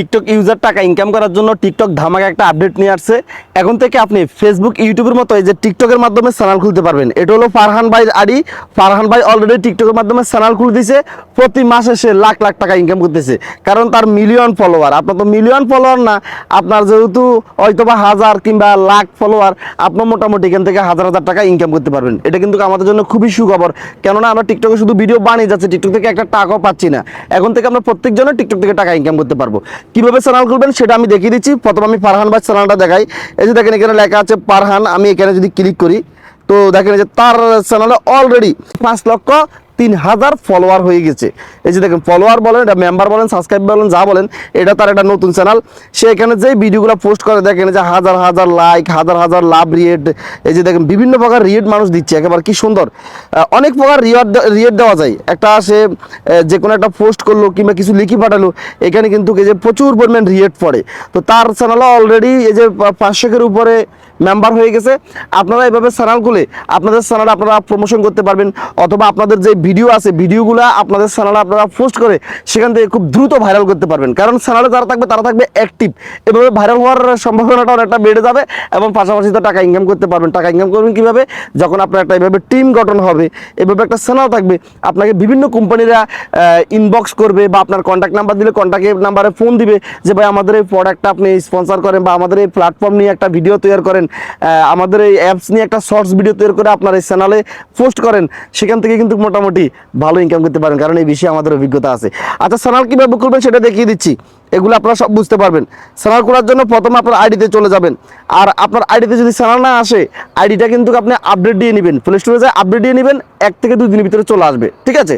TikTok user টাকা income করার জন্য টিকটক ধামাকা একটা আপডেট নিয়ে আসছে। এখন থেকে আপনি ফেসবুক ইউটিউবের মতো এই যে টিকটকের মাধ্যমে চ্যানেল খুলতে পারবেন। এটা হলো ফারহান ভাই আডি। ফারহান ভাই অলরেডি টিকটকের মাধ্যমে চ্যানেল খুলে দিছে প্রতি মাসে সে লাখ লাখ টাকা ইনকাম করতেছে। কারণ তার মিলিয়ন ফলোয়ার আপনার তো মিলিয়ন ফলোয়ার না। আপনার যেহেতু হয়তো বা হাজার কিংবা লাখ ফলোয়ার আপনার মোটামুটি এখান থেকে হাজার হাজার টাকা ইনকাম করতে পারবেন। এটা কিন্তু আমাদের জন্য খুবই সুখবর। কেননা আমরা টিকটকে শুধু ভিডিও বানিয়ে যাচ্ছে। টিকটক থেকে একটা টাকাও পাচ্ছি না। এখন থেকে আমরা প্রত্যেকজনের টিকটক থেকে টাকা ইনকাম করতে পারব। কীভাবে চ্যানেল খুলবেন সেটা আমি দেখিয়ে দিচ্ছি। প্রথম আমি ফারহান ভাই চ্যানেলটা দেখাই। এই যে দেখেন, এখানে লেখা আছে পারহান আমি এখানে যদি ক্লিক করি, তো দেখেন যে তার চ্যানেলে অলরেডি পাঁচ লক্ষ তিন হাজার ফলোয়ার হয়ে গেছে। এই যে দেখেন ফলোয়ার বলেন, এটা মেম্বার বলেন সাবস্ক্রাইব বলেন, যা বলেন, এটা তার একটা নতুন চ্যানেল সে এখানে যেই ভিডিওগুলো পোস্ট করে, দেখেন যে হাজার হাজার লাইক হাজার হাজার লাভ রিয়েট এই যে দেখেন, বিভিন্ন প্রকার রিয়েট মানুষ দিচ্ছে, একেবারে কি সুন্দর। অনেক প্রকার রিয়ার রিয়েট দেওয়া যায়। একটা সে যে কোনো একটা পোস্ট করল কিংবা কিছু লিখি পাঠালো, এখানে কিন্তু এই যে প্রচুর পরিমাণ রিয়েট পড়ে। তো তার চ্যানেলে অলরেডি এই যে পাঁচশোকের উপরে মেম্বার হয়ে গেছে। আপনারা এভাবে চ্যানেল খুলে আপনাদের চ্যানেলে আপনারা প্রমোশন করতে পারবেন, অথবা আপনাদের যে ভিডিও আছে ভিডিওগুলো আপনাদের চ্যানেলে আপনারা পোস্ট করে সেখান থেকে খুব দ্রুত ভাইরাল করতে পারবেন। কারণ চ্যানেলে যারা থাকবে, তারা থাকবে অ্যাক্টিভ এভাবে ভাইরাল হওয়ার সম্ভাবনাটা অনেকটা বেড়ে যাবে এবং পাশাপাশি তো টাকা ইনকাম করতে পারবেন। টাকা ইনকাম করবেন কীভাবে? যখন আপনার একটা এভাবে টিম গঠন হবে, এভাবে একটা চ্যানেল থাকবে, আপনাকে বিভিন্ন কোম্পানিরা ইনবক্স করবে বা আপনার কন্ট্যাক্ট নাম্বার দিলে কন্ট্যাক্ট নাম্বারে ফোন দিবে যে, ভাই, আমাদের এই প্রোডাক্টটা আপনি স্পন্সর করেন বা আমাদের এই প্ল্যাটফর্ম নিয়ে একটা ভিডিও তৈরি করেন। আমাদের এই অ্যাপস নিয়ে একটা শর্টস ভিডিও তৈরি করে আপনার এই চ্যানেলে পোস্ট করেন, সেখান থেকে কিন্তু মোটামুটি ভালো ইনকাম করতে পারেন, কারণ এই বিষয়ে আমাদের অভিজ্ঞতা আছে। আচ্ছা চ্যানেল কীভাবে করবেন সেটা দেখিয়ে দিচ্ছি। এগুলো আপনারা সব বুঝতে পারবেন। চ্যানেল করার জন্য প্রথমে আপনার আইডিতে চলে যাবেন। আর আপনার আইডিতে যদি চ্যানেল না আসে আইডিটা কিন্তু আপনি আপডেট দিয়ে নেবেন। প্লে স্টোরে যায় আপডেট দিয়ে নেবেন, এক থেকে দুই দিনের ভিতরে চলে আসবে, ঠিক আছে?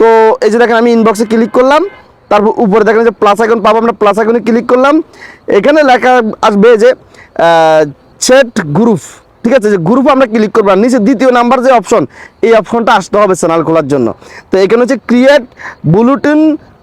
তো এই যে দেখেন, আমি ইনবক্সে ক্লিক করলাম। তারপর উপরে দেখেন যে প্লাস আইকন পাবো আমরা প্লাস আইকনে ক্লিক করলাম। এখানে লেখা আসবে যে চ্যাট গ্রুপ ঠিক আছে? যে গ্রুপ আমরা ক্লিক করব নিচে দ্বিতীয় নাম্বার যে অপশন এই অপশনটা আসতে হবে চ্যানেল খোলার জন্য। তো এখানে হচ্ছে ক্রিয়েট বুলেটিন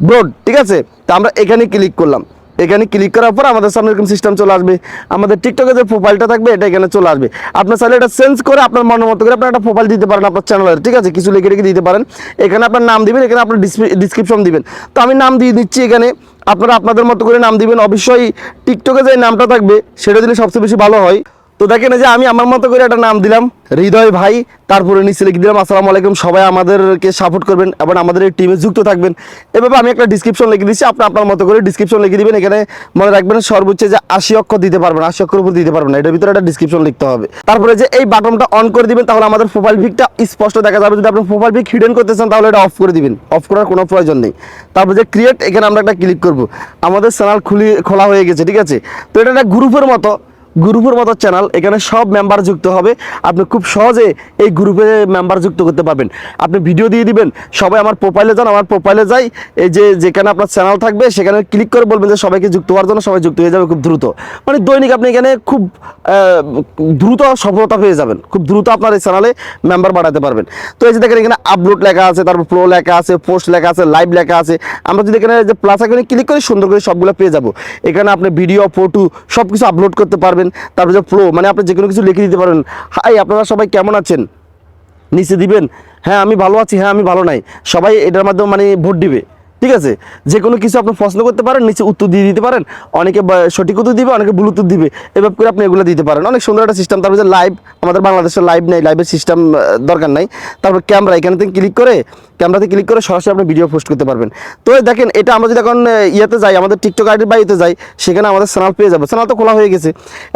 বোর্ড ঠিক আছে? তো আমরা এখানে ক্লিক করলাম। এখানে ক্লিক করার পর আমাদের সামনে এরকম সিস্টেম চলে আসবে। আমাদের টিকটকে যে প্রোফাইলটা থাকবে, এটা এখানে চলে আসবে। আপনার চাইলে এটা চেঞ্জ করে আপনার মনের মতো করে আপনার একটা প্রোফাইল দিতে পারেন আপনার চ্যানেলের ঠিক আছে? কিছু লিখে রেখে দিতে পারেন। এখানে আপনার নাম দিবেন, এখানে আপনার ডিসক্রিপশন দিবেন। তো আমি নাম দিয়ে দিচ্ছি এখানে। আপনারা আপনাদের মতো করে নাম দিবেন। অবশ্যই টিকটকে যে নামটা থাকবে, সেটা দিলে সবচেয়ে বেশি ভালো হয়। তো দেখেন যে আমি আমার মতো করে একটা নাম দিলাম, হৃদয় ভাই, তারপরে নিচে লিখে দিলাম, আসসালামু আলাইকুম, সবাই আমাদেরকে সাপোর্ট করবেন এবং আমাদের এই টিমে যুক্ত থাকবেন। এভাবে আমি একটা ডিসক্রিপশন লিখে দিচ্ছি, আপনি আপনার মতো করে ডিসক্রিপশন লিখে দিবেন, এখানে মনে রাখবেন সর্বোচ্চ যে আশি অক্ষর দিতে পারবেন, আশি অক্ষর উপর দিতে পারবেন না, এটার ভিতরে একটা ডিসক্রিপশন লিখতে হবে। তারপরে যে এই বাটনটা অন করে দিবেন, তাহলে আমাদের প্রোফাইল পিকটা স্পষ্ট দেখা যাবে, যদি আপনি প্রোফাইল পিক হিডেন করতে চান, তাহলে এটা অফ করে দিবেন অফ করার কোনো প্রয়োজন নেই। তারপর যে ক্রিয়েট এখানে আমরা একটা ক্লিক করব। আমাদের চ্যানেল খুলি, খোলা হয়ে গেছে, ঠিক আছে? তো এটা একটা গ্রুপের মতো গ্রুপের মতো চ্যানেল এখানে সব মেম্বার যুক্ত হবে। আপনি খুব সহজে এই গ্রুপে মেম্বার যুক্ত করতে পারবেন। আপনি ভিডিও দিয়ে দিবেন, সবাই আমার প্রোফাইলে যান, আমার প্রোফাইলে যাই, এই যে যেখানে আপনার চ্যানেল থাকবে, সেখানে ক্লিক করে বলবেন যে সবাইকে যুক্ত হওয়ার জন্য সবাই যুক্ত হয়ে যাবে খুব দ্রুত। মানে দৈনিক আপনি এখানে খুব দ্রুত সফলতা পেয়ে যাবেন। খুব দ্রুত আপনার এই চ্যানেলে মেম্বার বাড়াতে পারবেন। তো এই যে দেখেন এখানে আপলোড লেখা আছে, তারপর প্রো লেখা আছে পোস্ট লেখা আছে লাইভ লেখা আছে। আমরা যদি এখানে যে প্লাস আইকনে ক্লিক করি, সুন্দর করে সবগুলো পেয়ে যাব। এখানে আপনি ভিডিও ফটো সব কিছু আপলোড করতে পারবেন। তারপর যে ফ্লো মানে আপনি যে কোনো কিছু লিখে দিতে পারেন। হাই, আপনারা সবাই কেমন আছেন? নিচে দিবেন? হ্যাঁ আমি ভালো আছি হ্যাঁ আমি ভালো নাই। সবাই এটার মাধ্যমে মানে ভোট দিবে। ঠিক আছে? যে কোনো কিছু আপনি প্রশ্ন করতে পারেন, নিচে উত্তর দিয়ে দিতে পারেন, অনেকে সঠিক উত্তর দিবে, অনেকে উত্তর দিবে, এভাবে করে আপনি এগুলো দিতে পারেন। অনেক সুন্দর একটা সিস্টেম তারপর লাইভ আমাদের বাংলাদেশের লাইভ নেই লাইভের সিস্টেম দরকার নাই। তারপর ক্যামেরা এখানে থেকে ক্লিক করে ক্যামেরাতে ক্লিক করে সরাসরি আপনি ভিডিও পোস্ট করতে পারবেন। তো দেখেন, এটা আমরা যদি এখন ইয়েতে যাই, আমাদের টিকটক আইডির বাইতে যাই, সেখানে আমাদের চ্যানেল পেয়ে যাবে চ্যানেল তো খোলা হয়ে গেছে।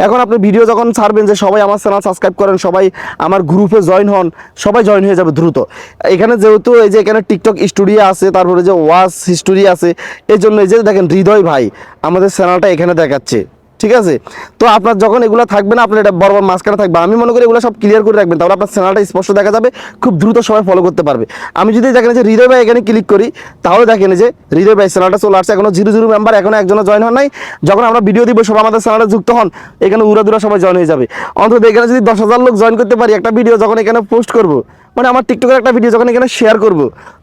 এখন আপনি ভিডিও যখন ছাড়বেন যে সবাই আমার চ্যানেল সাবস্ক্রাইব করেন, সবাই আমার গ্রুপে জয়েন হন, সবাই জয়েন হয়ে যাবে দ্রুত। এখানে যেহেতু এই যে এখানে টিকটক স্টুডিও আছে, তারপরে যে ওয়াস হিস্টোরি আছে। এই জন্য এই যে দেখেন হৃদয় ভাই, আমাদের চ্যানেলটা এখানে দেখাচ্ছে। ঠিক আছে? তো আপনার যখন এগুলো থাকবে না, আপনার এটা বরাবর মাঝখানে থাকবে। আমি মনে করি এগুলো সব ক্লিয়ার করে রাখবেন, তাহলে আপনার চ্যানেলটা স্পষ্ট দেখা যাবে, খুব দ্রুত সবাই ফলো করতে পারবে। আমি যদি দেখেন যে হৃদয় ভাই এখানে ক্লিক করি, তাহলে দেখেন যে হৃদয় ভাই চ্যানেলটা চলে আসছে। এখনও জিরো জিরো মেম্বার এখনও একজনও জয়েন হন নাই। যখন আমরা ভিডিও দিব, সবাই আমাদের চ্যানেলে যুক্ত হন, এখানে উড়া দুরা সবাই জয়েন হয়ে যাবে। অন্তত এখানে যদি দশ হাজার লোক জয়েন করতে পারি, একটা ভিডিও যখন এখানে পোস্ট করব মানে আমার টিকটকের একটা ভিডিও যখন এখানে শেয়ার করব,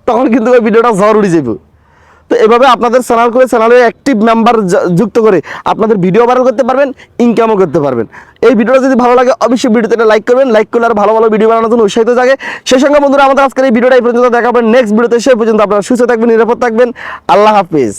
তখন কিন্তু ওই ভিডিওটা ঝড় উড়ে যাবে। তো এভাবে আপনাদের চ্যানেল করে চ্যানেলে অ্যাক্টিভ মেম্বার যুক্ত করে আপনাদের ভিডিও ভাইরাল করতে পারবেন ইনকামও করতে পারবেন। এই ভিডিওটা যদি ভালো লাগে, অবশ্যই ভিডিওতে লাইক করবেন। লাইক করলে আর ভালো ভালো ভিডিও বানানোর জন্য উৎসাহিত থাকে সেই সঙ্গে বন্ধুরা, আমাদের আজকের এই ভিডিওটা এই পর্যন্ত দেখাবেন নেক্সট ভিডিওতে সে পর্যন্ত আপনারা সুস্থ থাকবেন, নিরাপদ থাকবেন। আল্লাহ হাফিজ।